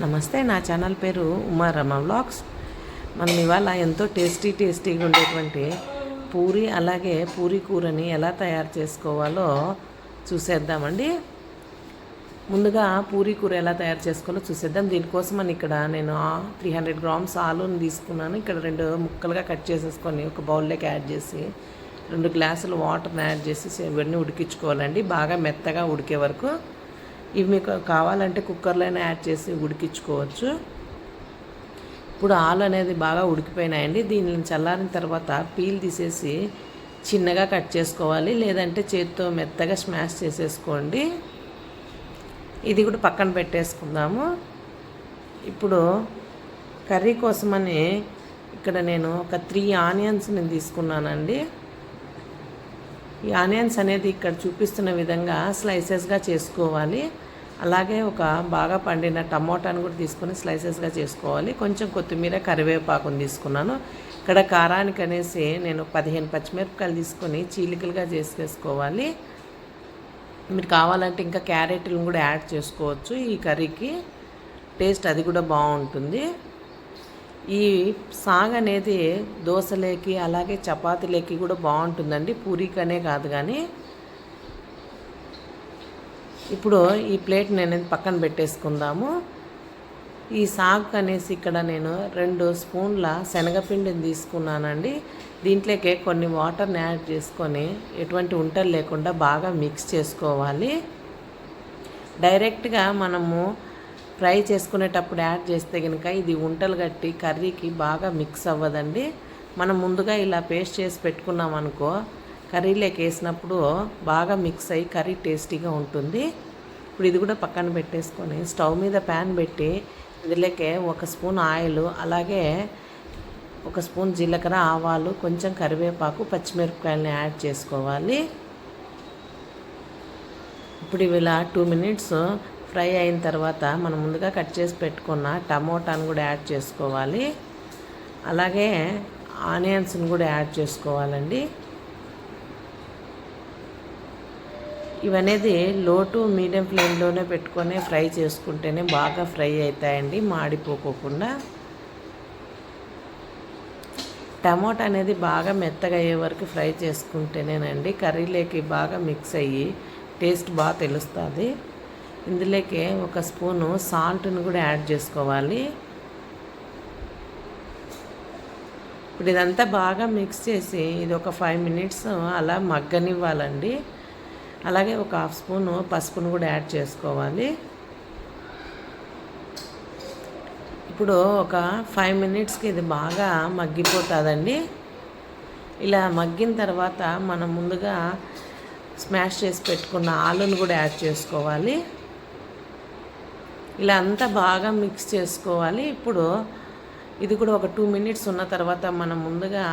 నమస్తే నా ఛానల్ పేరు ఉమారమ్మ వ్లాగ్స్. మనం ఇవాళ ఎంతో టేస్టీ టేస్టీగా ఉండేటువంటి పూరి అలాగే పూరి కూరని ఎలా తయారు చేసుకోవాలో చూసేద్దామండి. ముందుగా పూరి కూర ఎలా తయారు చేసుకోవాలో చూసేద్దాం. దీనికోసం అని ఇక్కడ నేను త్రీ హండ్రెడ్ గ్రామ్స్ ఆలూని తీసుకున్నాను. ఇక్కడ రెండు ముక్కలుగా కట్ చేసేసుకొని ఒక బౌల్లోకి యాడ్ చేసి రెండు గ్లాసులు వాటర్ని యాడ్ చేసి ఇవన్నీ ఉడికించుకోవాలండి. బాగా మెత్తగా ఉడికే వరకు ఇవి మీకు కావాలంటే కుక్కర్లోనే యాడ్ చేసి ఉడికించుకోవచ్చు. ఇప్పుడు ఆలు అనేది బాగా ఉడికిపోయినాయండి. దీనిని చల్లారిన తర్వాత పీల్ తీసేసి చిన్నగా కట్ చేసుకోవాలి. లేదంటే చేతితో మెత్తగా స్మాష్ చేసేసుకోండి. ఇది కూడా పక్కన పెట్టేసుకుందాము. ఇప్పుడు కర్రీ కోసమని ఇక్కడ నేను ఒక త్రీ ఆనియన్స్ని తీసుకున్నానండి. ఈ ఆనియన్స్ అనేది ఇక్కడ చూపిస్తున్న విధంగా స్లైసెస్గా చేసుకోవాలి. అలాగే ఒక బాగా పండిన టమోటాను కూడా తీసుకొని స్లైసెస్గా చేసుకోవాలి. కొంచెం కొత్తిమీర కరివేపాకుని తీసుకున్నాను. ఇక్కడ కారానికి అనేసి నేను పదిహేను పచ్చిమిరపకాయలు తీసుకొని చీలికలుగా చేసేసుకోవాలి. మీరు కావాలంటే ఇంకా క్యారెట్లను కూడా యాడ్ చేసుకోవచ్చు ఈ కర్రీకి. టేస్ట్ అది కూడా బాగుంటుంది. ఈ సాగ్ అనేది దోశలేకి అలాగే చపాతీలేకి కూడా బాగుంటుందండి. పూరికనే కాదు కానీ. ఇప్పుడు ఈ ప్లేట్ నేను పక్కన పెట్టేసుకుందాము. ఈ సాగు అనేసి ఇక్కడ నేను రెండు స్పూన్ల శనగపిండిని తీసుకున్నానండి. దీంట్లోకే కొన్ని వాటర్ని యాడ్ చేసుకొని ఎటువంటి ఉంటలు లేకుండా బాగా మిక్స్ చేసుకోవాలి. డైరెక్ట్గా మనము ఫ్రై చేసుకునేటప్పుడు యాడ్ చేస్తే కనుక ఇది ఉంటలు కట్టి కర్రీకి బాగా మిక్స్ అవ్వదండి. మనం ముందుగా ఇలా పేస్ట్ చేసి పెట్టుకున్నాం అనుకో కర్రీలోకి వేసినప్పుడు బాగా మిక్స్ అయ్యి కర్రీ టేస్టీగా ఉంటుంది. ఇప్పుడు ఇది కూడా పక్కన పెట్టేసుకొని స్టవ్ మీద ప్యాన్ పెట్టి ఇందులోకే ఒక స్పూన్ ఆయిల్ అలాగే ఒక స్పూన్ జీలకర్ర ఆవాలు కొంచెం కరివేపాకు పచ్చిమిరపకాయలని యాడ్ చేసుకోవాలి. ఇప్పుడు ఇవి ఇలా టూ మినిట్స్ ఫ్రై అయిన తర్వాత మనం ముందుగా కట్ చేసి పెట్టుకున్న టమోటాను కూడా యాడ్ చేసుకోవాలి. అలాగే ఆనియన్స్ని కూడా యాడ్ చేసుకోవాలండి. ఇవనేది లో టు మీడియం ఫ్లేమ్లోనే పెట్టుకొని ఫ్రై చేసుకుంటేనే బాగా ఫ్రై అవుతాయండి మాడిపోకోకుండా. టమోటా అనేది బాగా మెత్తగా అయ్యే వరకు ఫ్రై చేసుకుంటేనేనండి కర్రీలోకి బాగా మిక్స్ అయ్యి టేస్ట్ బాగా తెలుస్తుంది. ఇందులోకి ఒక స్పూను సాల్ట్ని కూడా యాడ్ చేసుకోవాలి. ఇప్పుడు ఇదంతా బాగా మిక్స్ చేసి ఇది ఒక ఫైవ్ మినిట్స్ అలా మగ్గనివ్వాలండి. అలాగే ఒక హాఫ్ స్పూను పసుపును కూడా యాడ్ చేసుకోవాలి. ఇప్పుడు ఒక ఫైవ్ మినిట్స్కి ఇది బాగా మగ్గిపోతుందండి. ఇలా మగ్గిన తర్వాత మనం ముందుగా స్మాష్ చేసి పెట్టుకున్న ఆలును కూడా యాడ్ చేసుకోవాలి. ఇలా అంతా బాగా మిక్స్ చేసుకోవాలి. ఇప్పుడు ఇది కూడా ఒక టూ మినిట్స్ ఉన్న తర్వాత మనం ముందుగా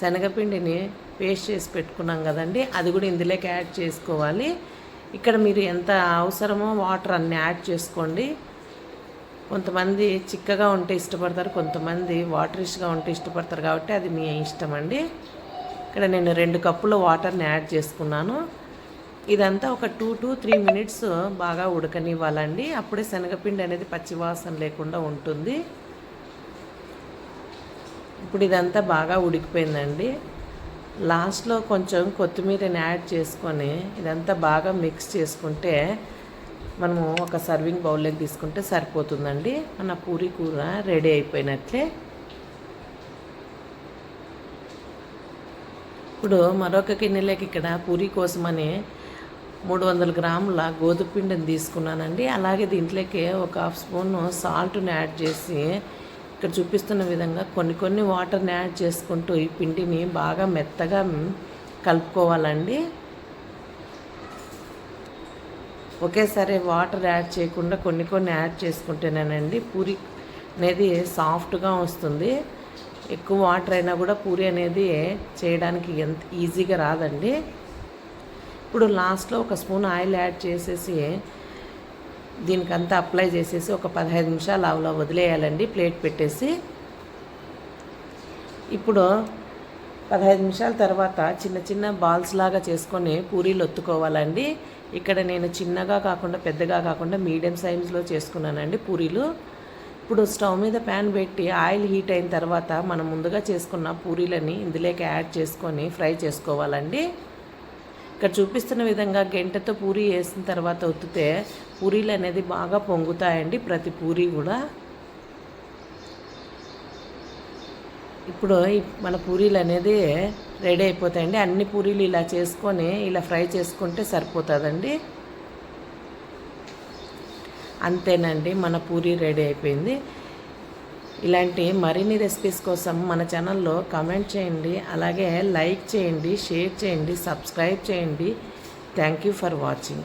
శనగపిండిని పేస్ట్ చేసి పెట్టుకున్నాం కదండి. అది కూడా ఇందులోకి యాడ్ చేసుకోవాలి. ఇక్కడ మీరు ఎంత అవసరమో వాటర్ అన్నీ యాడ్ చేసుకోండి. కొంతమంది చిక్కగా ఉంటే ఇష్టపడతారు కొంతమంది వాటరిష్గా ఉంటే ఇష్టపడతారు కాబట్టి అది మీ ఇష్టం అండి. ఇక్కడ నేను రెండు కప్పుల వాటర్ని యాడ్ చేసుకున్నాను. ఇదంతా ఒక టూ టు త్రీ మినిట్స్ బాగా ఉడకనివ్వాలండి. అప్పుడే శనగపిండి అనేది పచ్చివాసన లేకుండా ఉంటుంది. ఇప్పుడు ఇదంతా బాగా ఉడికిపోయిందండి. లాస్ట్లో కొంచెం కొత్తిమీరని యాడ్ చేసుకొని ఇదంతా బాగా మిక్స్ చేసుకుంటే మనము ఒక సర్వింగ్ బౌల్లోకి తీసుకుంటే సరిపోతుందండి. మన పూరి కూర రెడీ అయిపోయినట్లే. ఇప్పుడు మరొక గిన్నెలోకి ఇక్కడ పూరి కోసమని మూడు వందల గ్రాముల గోధుమ పిండిని తీసుకున్నానండి. అలాగే దీంట్లోకి ఒక హాఫ్ స్పూన్ సాల్ట్ని యాడ్ చేసి ఇక్కడ చూపిస్తున్న విధంగా కొన్ని కొన్ని వాటర్ని యాడ్ చేసుకుంటూ ఈ పిండిని బాగా మెత్తగా కలుపుకోవాలండి. ఒకేసారి వాటర్ యాడ్ చేయకుండా కొన్ని కొన్ని యాడ్ చేసుకుంటేనేనండి పూరి అనేది సాఫ్ట్గా వస్తుంది. ఎక్కువ వాటర్ అయినా కూడా పూరి అనేది చేయడానికి ఎంత ఈజీగా రాదండి. ఇప్పుడు లాస్ట్లో ఒక స్పూన్ ఆయిల్ యాడ్ చేసేసి దీనికంతా అప్లై చేసేసి ఒక పదహైదు నిమిషాలు ఆవులో వదిలేయాలండి ప్లేట్ పెట్టేసి. ఇప్పుడు పదహైదు నిమిషాల తర్వాత చిన్న చిన్న బాల్స్ లాగా చేసుకొని పూరీలు ఒత్తుకోవాలండి. ఇక్కడ నేను చిన్నగా కాకుండా పెద్దగా కాకుండా మీడియం సైజులో చేసుకున్నానండి పూరీలు. ఇప్పుడు స్టవ్ మీద ప్యాన్ పెట్టి ఆయిల్ హీట్ అయిన తర్వాత మనం ముందుగా చేసుకున్న పూరీలని ఇందులోకి యాడ్ చేసుకొని ఫ్రై చేసుకోవాలండి. ఇక్కడ చూపిస్తున్న విధంగా గంటతో పూరి వేసిన తర్వాత ఒత్తితే పూరీలు అనేది బాగా పొంగుతాయండి ప్రతి పూరి కూడా. ఇప్పుడు మన పూరీలు అనేది రెడీ అయిపోతాయండి. అన్ని పూరీలు ఇలా చేసుకొని ఇలా ఫ్రై చేసుకుంటే సరిపోతుందండి. అంతేనండి మన పూరి రెడీ అయిపోయింది. ఇలాంటి మరిన్ని రెసిపీస్ కోసం మన ఛానల్లో కమెంట్ చేయండి. అలాగే లైక్ చేయండి షేర్ చేయండి సబ్స్క్రైబ్ చేయండి. Thank you for watching.